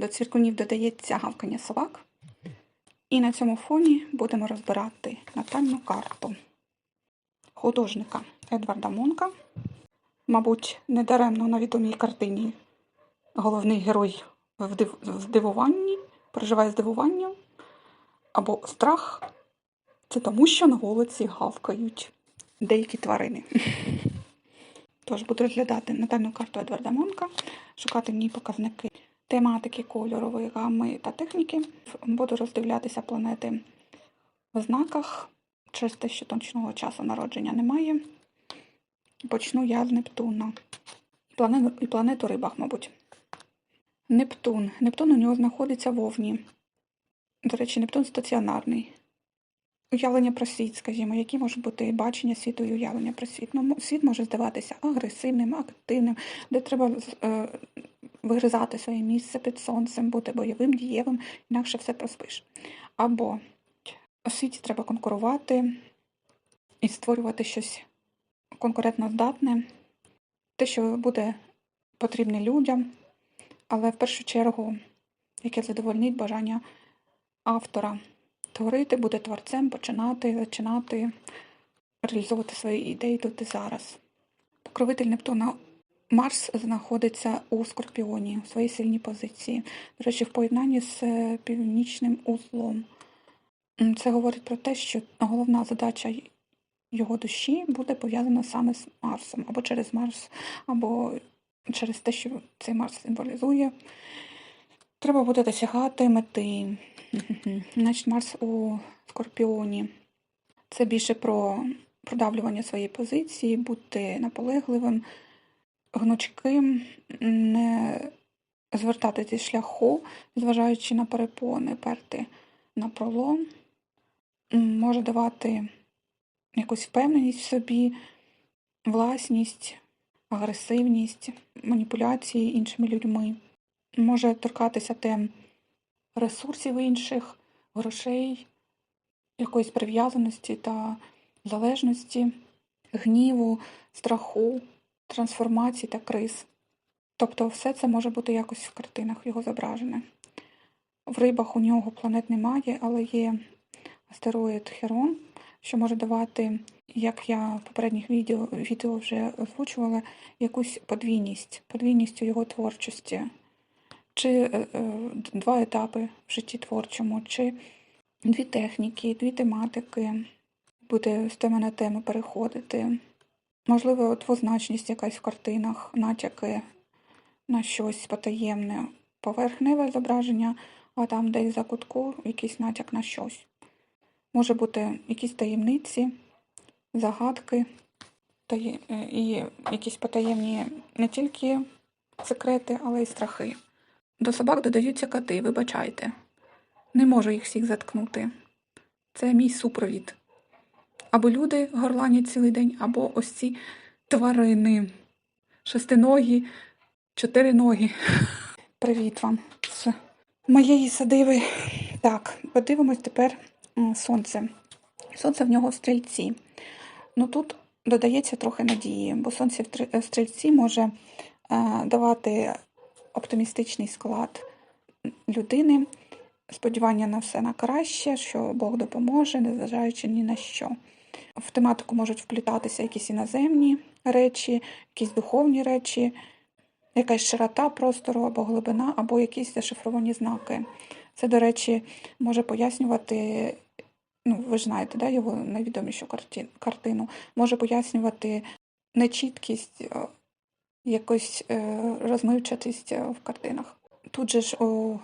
До цвіркунів додається гавкання собак. І на цьому фоні будемо розбирати натальну карту художника Едварда Монка. Мабуть, недаремно на відомій картині головний герой в див- в здивуванні, переживає здивування або страх. Це тому, що на вулиці гавкають деякі тварини. Тож буду розглядати натальну карту Едварда Монка, шукати в ній показники тематики, кольорової гами та техніки. Буду роздивлятися планети в знаках через те, що точного часу народження немає. Почну я з Нептуна. І планету рибах, мабуть. Нептун. Нептун у нього знаходиться в Овні. До речі, Нептун стаціонарний. Уявлення про світ, скажімо, які можуть бути бачення світу і уявлення про світ. Ну, світ може здаватися агресивним, активним, де треба е, вигризати своє місце під сонцем, бути бойовим, дієвим, інакше все проспиш. Або у світі треба конкурувати і створювати щось конкурентно здатне, те, що буде потрібне людям, але в першу чергу, яке задовольнить бажання автора творити, бути творцем, починати, зачинати, реалізовувати свої ідеї тут і зараз. Покровитель Нептуна Марс знаходиться у Скорпіоні у своїй сильній позиції. До речі, в поєднанні з е, північним узлом. Це говорить про те, що головна задача його душі буде пов'язана саме з Марсом, або через Марс, або через те, що цей Марс символізує. Треба буде досягати мети. Значить, Марс у Скорпіоні. Це більше про продавлювання своєї позиції, бути наполегливим, гнучким, не звертати зі шляху, зважаючи на перепони, перти на пролом, може давати якусь впевненість в собі, власність, агресивність, маніпуляції іншими людьми, може торкатися тем ресурсів інших, грошей, якоїсь прив'язаності та залежності, гніву, страху, трансформації та криз. Тобто все це може бути якось в картинах його зображене. В рибах у нього планет немає, але є астероїд Херон, що може давати, як я в попередніх відео, відео вже озвучувала, якусь подвійність, подвійність у його творчості, чи е, е, два етапи в житті творчому, чи дві техніки, дві тематики, буде з теми на тему переходити. Можливо, двозначність якась в картинах, натяки на щось потаємне, поверхневе зображення, а там десь за кутку якийсь натяк на щось. Може бути якісь таємниці, загадки, таї- е, і якісь потаємні не тільки секрети, але й страхи. До собак додаються коти, вибачайте. Не можу їх всіх заткнути. Це мій супровід. Або люди горланять цілий день, або ось ці тварини. Шестиногі, чотириногі. Привіт вам з моєї садиви. Так, подивимось тепер сонце. Сонце в нього в стрільці. Ну тут додається трохи надії, бо сонце в три- стрільці може е, давати оптимістичний склад людини, сподівання на все на краще, що Бог допоможе, незважаючи ні на що. В тематику можуть вплітатися якісь іноземні речі, якісь духовні речі, якась широта простору або глибина, або якісь зашифровані знаки. Це, до речі, може пояснювати, ну, ви ж знаєте, да, його найвідомішу картину, може пояснювати нечіткість, е, якусь е, розмивчатість е, в картинах. Тут же ж у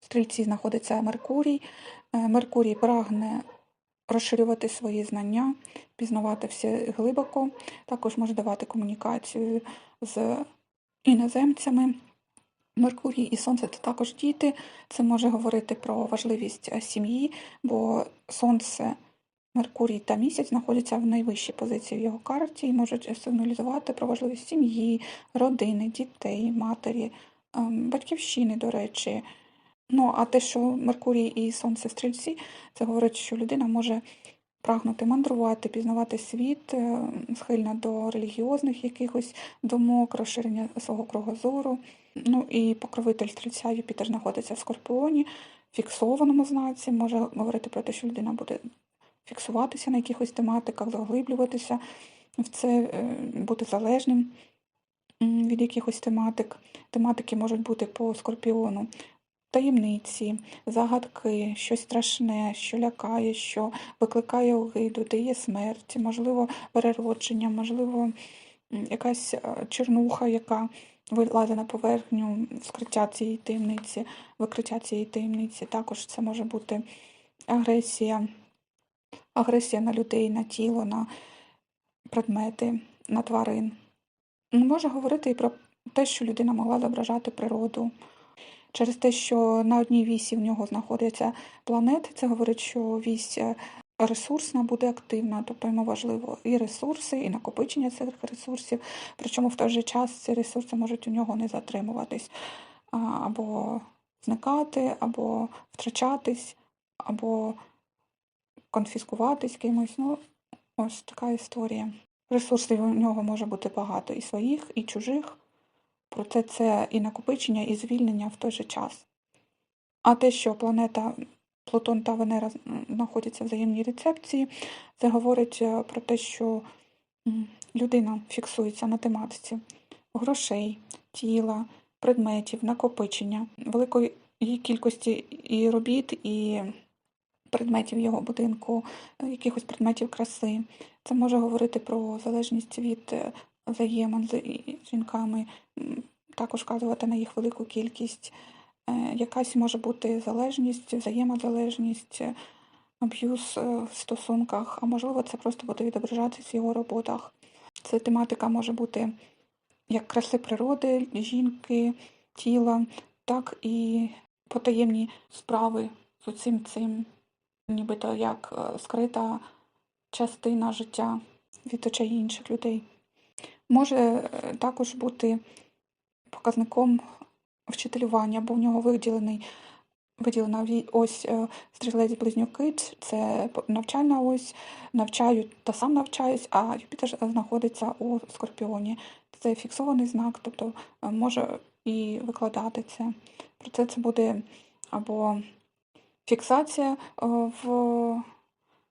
стрільці знаходиться Меркурій. Е, Меркурій прагне розширювати свої знання, пізнавати все глибоко, також може давати комунікацію з іноземцями. Меркурій і Сонце це також діти. Це може говорити про важливість е, сім'ї, бо Сонце, Меркурій та місяць знаходяться в найвищій позиції в його карті і можуть сигналізувати про важливість сім'ї, родини, дітей, матері, ем, батьківщини, до речі. Ну, а те, що Меркурій і Сонце в стрільці, це говорить, що людина може прагнути мандрувати, пізнавати світ, е, схильна до релігіозних якихось думок, розширення свого кругозору, Ну і покровитель стрільця Юпітер знаходиться в Скорпіоні, фіксованому знаці, може говорити про те, що людина буде фіксуватися на якихось тематиках, заглиблюватися в це, е, бути залежним від якихось тематик. Тематики можуть бути по скорпіону. Таємниці, загадки, щось страшне, що лякає, що викликає огиду, дає смерть, можливо, переродження, можливо, якась е, чернуха, яка вилазить на поверхню вскриття цієї таємниці, викриття цієї таємниці. Також це може бути агресія, агресія на людей, на тіло, на предмети, на тварин. Може говорити і про те, що людина могла зображати природу. Через те, що на одній вісі в нього знаходяться планети, це говорить, що вісь е, ресурсна буде активна, тобто йому важливо і ресурси, і накопичення цих ресурсів. Причому в той же час ці ресурси можуть у нього не затримуватись або зникати, або втрачатись, або конфіскуватись кимось. Ну, ось така історія. Ресурсів у нього може бути багато і своїх, і чужих. Проте це і накопичення, і звільнення в той же час. А те, що планета Плутон та Венера знаходяться в взаємній рецепції, це говорить е, про те, що людина фіксується на тематиці грошей, тіла, предметів, накопичення, великої кількості і робіт, і предметів його будинку, е, якихось предметів краси. Це може говорити про залежність від е, взаємин з жінками, також вказувати на їх велику кількість. Е, Якась може бути залежність, взаємозалежність, е, аб'юз е, в стосунках, а можливо, це просто буде відображатись в його роботах. Ця тематика може бути як краси природи, жінки, тіла, так і потаємні справи з усім цим, нібито як скрита частина життя від очей інших людей. Може е, також бути показником вчителювання, бо в нього виділений виділена ось е, стрілець близнюки, це навчальна ось, навчаю та сам навчаюсь, а Юпітер знаходиться у Скорпіоні. Це фіксований знак, тобто е, може і викладати це. Проте це буде або фіксація е, в,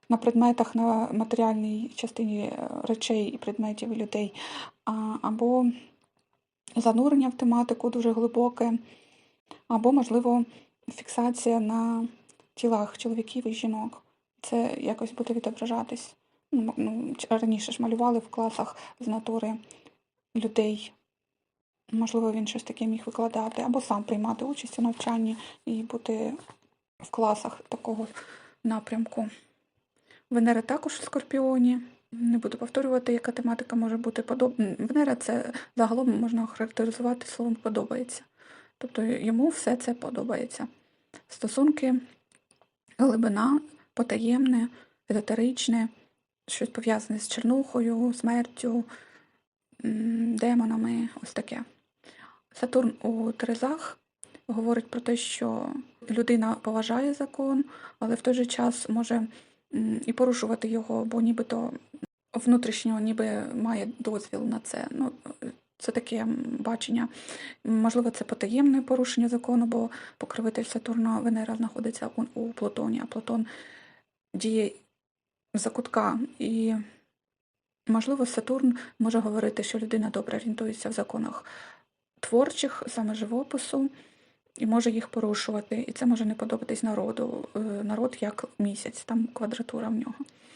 на предметах, на матеріальній частині е, речей і предметів і людей, або занурення в тематику дуже глибоке, або, можливо, фіксація на тілах чоловіків і жінок. Це якось буде відображатись. Ну, ну, раніше ж малювали в класах з натури людей. Можливо, він щось таке міг викладати, або сам приймати участь у навчанні і бути в класах такого напрямку. Венера також в Скорпіоні. Не буду повторювати, яка тематика може бути подобна. Венера це загалом можна характеризувати словом подобається. Тобто йому все це подобається. Стосунки, глибина, потаємне, езотеричне, щось пов'язане з чернухою, смертю, демонами, ось таке. Сатурн у Терезах говорить про те, що людина поважає закон, але в той же час може і порушувати його, бо нібито внутрішньо ніби має дозвіл на це. Ну, це таке бачення. Можливо, це потаємне порушення закону, бо покровитель Сатурна Венера знаходиться у, у Плутоні, а Плутон діє за кутка. І, можливо, Сатурн може говорити, що людина добре орієнтується в законах творчих, саме живопису, і може їх порушувати. І це може не подобатись народу. Е, Народ як місяць, там квадратура в нього.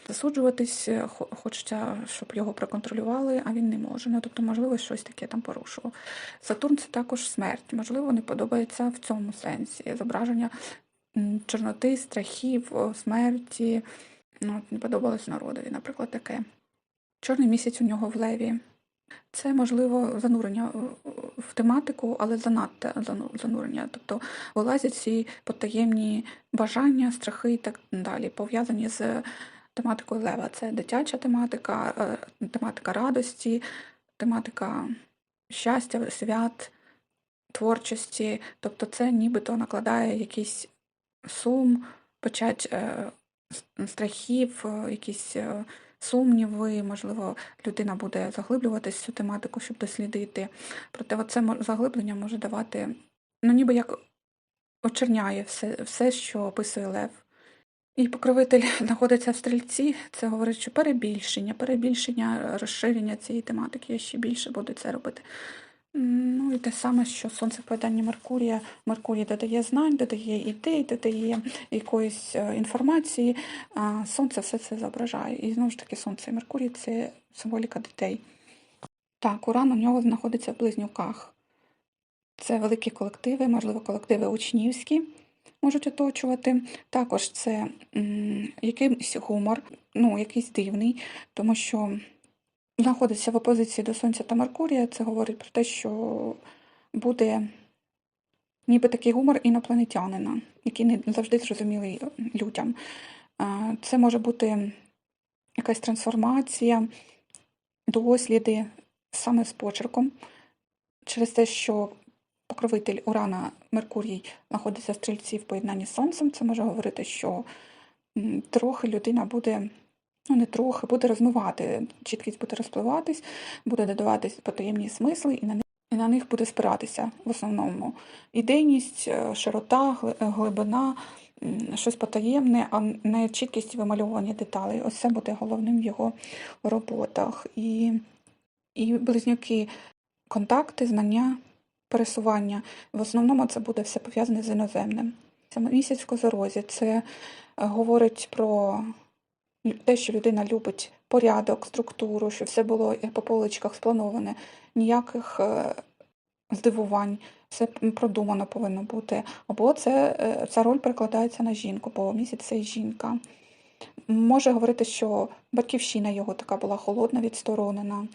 Засуджуватись е, хочеться, щоб його проконтролювали, а він не може. Ну, тобто, можливо, щось таке там порушував. Сатурн це також смерть. Можливо, не подобається в цьому сенсі. Зображення чорноти, страхів, смерті. Ну, не подобалось народові, наприклад, таке. Чорний місяць у нього в леві. Це можливо занурення в- в тематику, але занадто занурення. Тобто вилазять ці потаємні бажання, страхи і так далі, пов'язані з тематикою лева. Це дитяча тематика, е, тематика радості, тематика щастя, свят, творчості. Тобто це нібито накладає якийсь сум, печать е, страхів, е, якісь е, сумніви, можливо, людина буде заглиблюватись цю тематику, щоб дослідити. Проте це заглиблення може давати, ну ніби як очерняє все, все, що описує Лев. І покровитель знаходиться в стрільці, це говорить, що перебільшення, перебільшення, розширення цієї тематики, я ще більше буду це робити. Ну і те саме, що сонце в поєднанні Меркурія. Меркурій додає знань, додає ідей, додає якоїсь е, інформації, а сонце все це зображає. І знову ж таки, сонце і Меркурій це символіка дітей. Так, Уран у нього знаходиться в близнюках. Це великі колективи, можливо, колективи учнівські можуть оточувати. Також це м, якийсь гумор, ну, якийсь дивний, тому що знаходиться в опозиції до Сонця та Меркурія. Це говорить про те, що буде ніби такий гумор інопланетянина, який не завжди зрозумілий людям. Це може бути якась трансформація, досліди саме з почерком, через те, що покровитель Урана Меркурій знаходиться в стрільці в поєднанні з Сонцем, це може говорити, що трохи людина буде, ну не трохи, буде розмивати, чіткість буде розпливатись, буде додаватись потаємні смисли, і на них, і на них буде спиратися в основному ідейність, е, широта, е, глибина, щось потаємне, а не чіткість вимальовування деталей. Ось це буде головним в його роботах. І, і близнюки контакти, знання, пересування. В основному це буде все пов'язане з іноземним. Місяць в козорозі це е, говорить про те, що людина любить порядок, структуру, що все було по поличках сплановане, ніяких е, здивувань, все продумано повинно бути. Або це, е, ця роль перекладається на жінку, бо місяць це жінка. Може говорити, що батьківщина його така була холодна, відсторонена.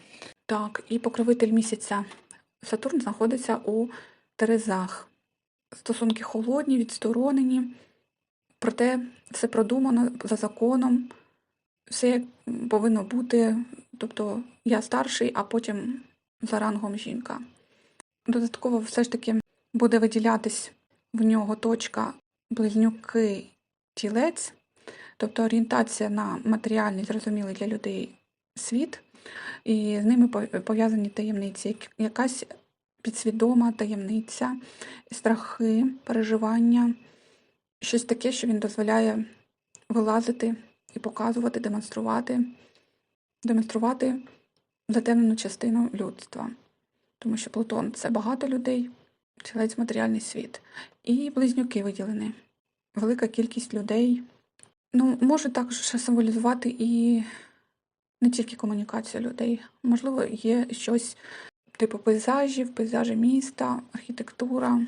Так, і покровитель місяця Сатурн знаходиться у Терезах. Стосунки холодні, відсторонені, проте все продумано за законом, все як повинно бути. Тобто я старший, а потім за рангом жінка. Додатково все ж таки буде виділятись в нього точка близнюки тілець, тобто орієнтація на матеріальний, зрозумілий для людей світ, і з ними пов'язані таємниці, якась підсвідома таємниця, страхи, переживання, щось таке, що він дозволяє вилазити і показувати, демонструвати, демонструвати затемнену частину людства. Тому що Плутон це багато людей, тілець матеріальний світ. І близнюки виділені. Велика кількість людей. Ну, може також символізувати і не тільки комунікацію людей. Можливо, є щось типу пейзажів, пейзажі міста, архітектура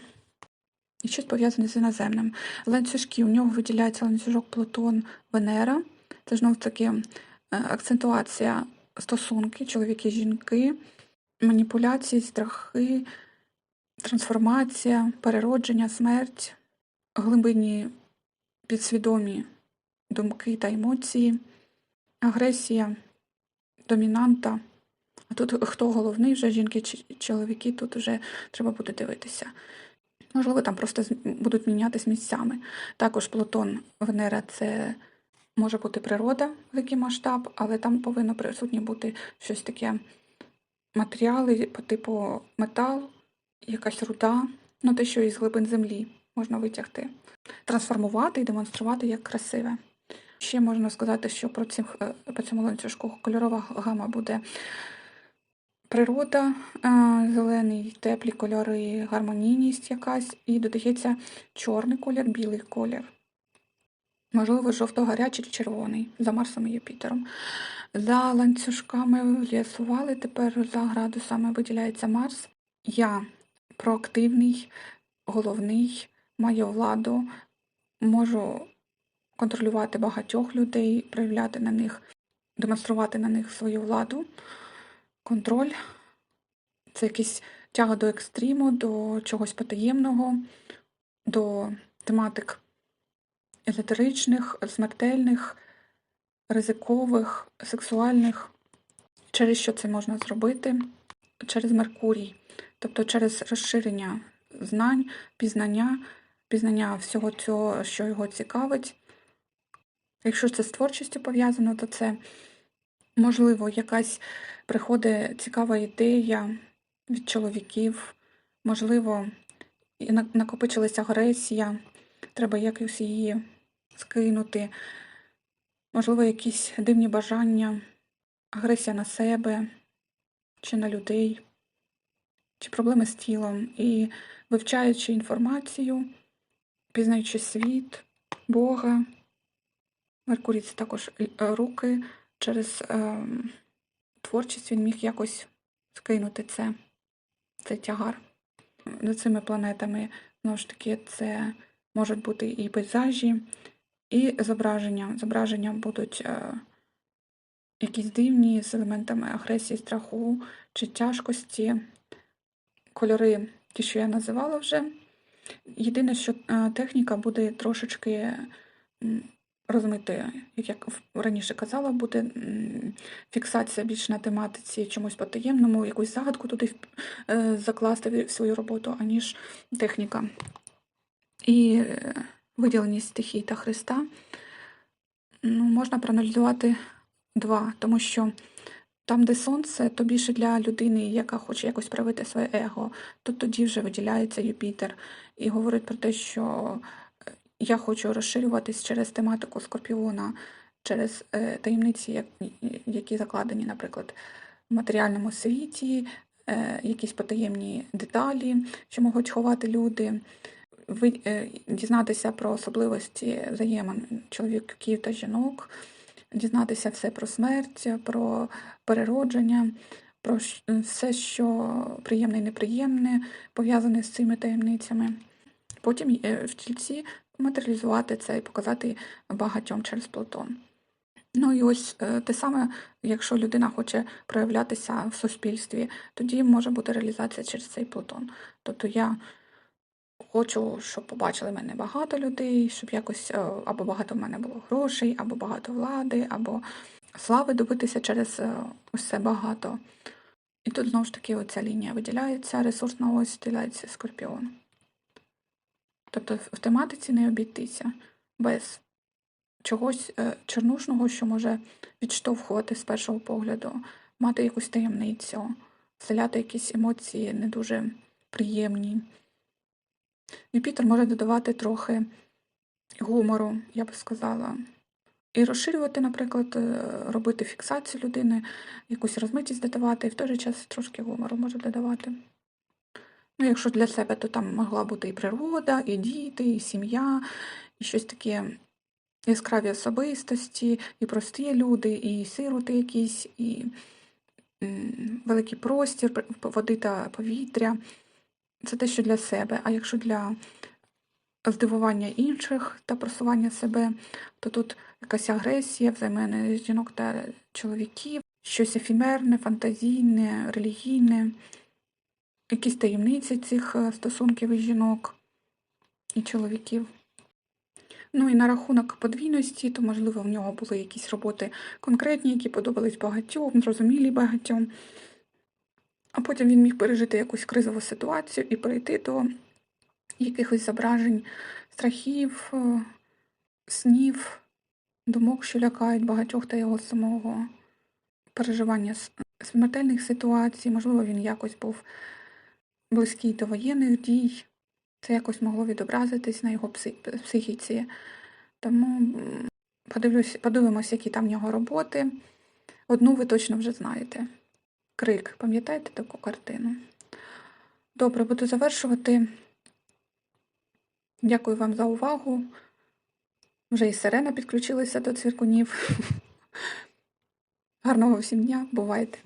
і щось пов'язане з іноземним. Ланцюжки у нього виділяється ланцюжок Плутон Венера. Це знову таки е, акцентуація стосунки, чоловіки, жінки, маніпуляції, страхи, трансформація, переродження, смерть, глибинні підсвідомі думки та емоції, агресія, домінанта. А тут хто головний, вже жінки чи чоловіки, тут вже треба буде дивитися. Можливо, там просто будуть мінятись місцями. Також Плутон, Венера це може бути природа, великий масштаб, але там повинно присутнє бути щось таке матеріали по типу метал, якась руда, ну те, що із глибин землі можна витягти, трансформувати і демонструвати як красиве. Ще можна сказати, що про цим, е, по цьому ланцюжку кольорова гама буде природа, е, зелений, теплі кольори, гармонійність якась, і додається чорний колір, білий колір. Можливо, жовто-гарячий чи червоний за Марсом і Юпітером. За ланцюжками з'ясували, тепер за градусами виділяється Марс. Я проактивний, головний, маю владу, можу контролювати багатьох людей, проявляти на них, демонструвати на них свою владу, контроль. Це якась тяга до екстриму, до чогось потаємного, до тематик езотеричних, смертельних, ризикових, сексуальних. Через що це можна зробити? Через Меркурій, тобто через розширення знань, пізнання, пізнання всього цього, що його цікавить. Якщо це з творчістю пов'язано, то це Можливо, якась приходить цікава ідея від чоловіків, можливо, накопичилася агресія, треба якось її скинути, можливо, якісь дивні бажання, агресія на себе чи на людей, чи проблеми з тілом. І вивчаючи інформацію, пізнаючи світ, Бога, Меркурій це також е, руки через ем, творчість він міг якось скинути це, цей тягар. За цими планетами, знову ж таки, це можуть бути і пейзажі, і зображення. Зображення будуть е, якісь дивні з елементами агресії, страху чи тяжкості. Кольори, ті, що я називала вже. Єдине, що е, техніка буде трошечки м, розмитою, як я раніше казала, буде фіксація більш на тематиці чомусь потаємному, якусь загадку туди е, закласти в свою роботу, аніж техніка. І виділеність стихій та Христа ну, можна проаналізувати два, тому що там, де сонце, то більше для людини, яка хоче якось проявити своє его, то тоді вже виділяється Юпітер і говорить про те, що е, я хочу розширюватись через тематику Скорпіона, через е, таємниці, як- які закладені, наприклад, в матеріальному світі, е, якісь потаємні деталі, що можуть ховати люди. Е, дізнатися про особливості взаємин чоловіків та жінок, дізнатися все про смерть, про переродження, про все, що приємне і неприємне, пов'язане з цими таємницями. Потім е, в тільці матеріалізувати це і показати багатьом через Плутон. Ну і ось е, те саме, якщо людина хоче проявлятися в суспільстві, тоді може бути реалізація через цей Плутон. Тобто я хочу, щоб побачили мене багато людей, щоб якось е, або багато в мене було грошей, або багато влади, або слави добитися через е, це багато. І тут знову ж таки оця лінія виділяється, ресурсна ось стріляється скорпіон. Тобто в в тематиці не обійтися без чогось е, чорнушного, що може відштовхувати з першого погляду, мати якусь таємницю, вселяти якісь емоції не дуже приємні. Юпітер може додавати трохи гумору, я би сказала. І розширювати, наприклад, е, робити фіксацію людини, якусь розмитість додавати, і в той же час трошки гумору може додавати. Ну, якщо для себе, то там могла бути і природа, і діти, і сім'я, і щось таке яскраві особистості, і прості люди, і сироти якісь, і великий простір, води та повітря. Це те, що для себе. А якщо для здивування інших та просування себе, то тут якась агресія, взаємини жінок та чоловіків, щось ефемерне, фантазійне, релігійне, якісь таємниці цих е, стосунків із жінок і чоловіків. Ну і на рахунок подвійності, то, можливо, в нього були якісь роботи конкретні, які подобались багатьом, зрозумілі багатьом. А потім він міг пережити якусь кризову ситуацію і перейти до якихось зображень страхів, е, снів, думок, що лякають багатьох та його самого, переживання смертельних ситуацій. Можливо, він якось був близький до воєнних дій. Це якось могло відобразитись на його психіці. Тому подивлюсь, подивимось, які там в нього роботи. Одну ви точно вже знаєте. Крик, пам'ятаєте таку картину? Добре, буду завершувати. Дякую вам за увагу. Вже і сирена підключилася до цвіркунів. Гарного всім дня, бувайте!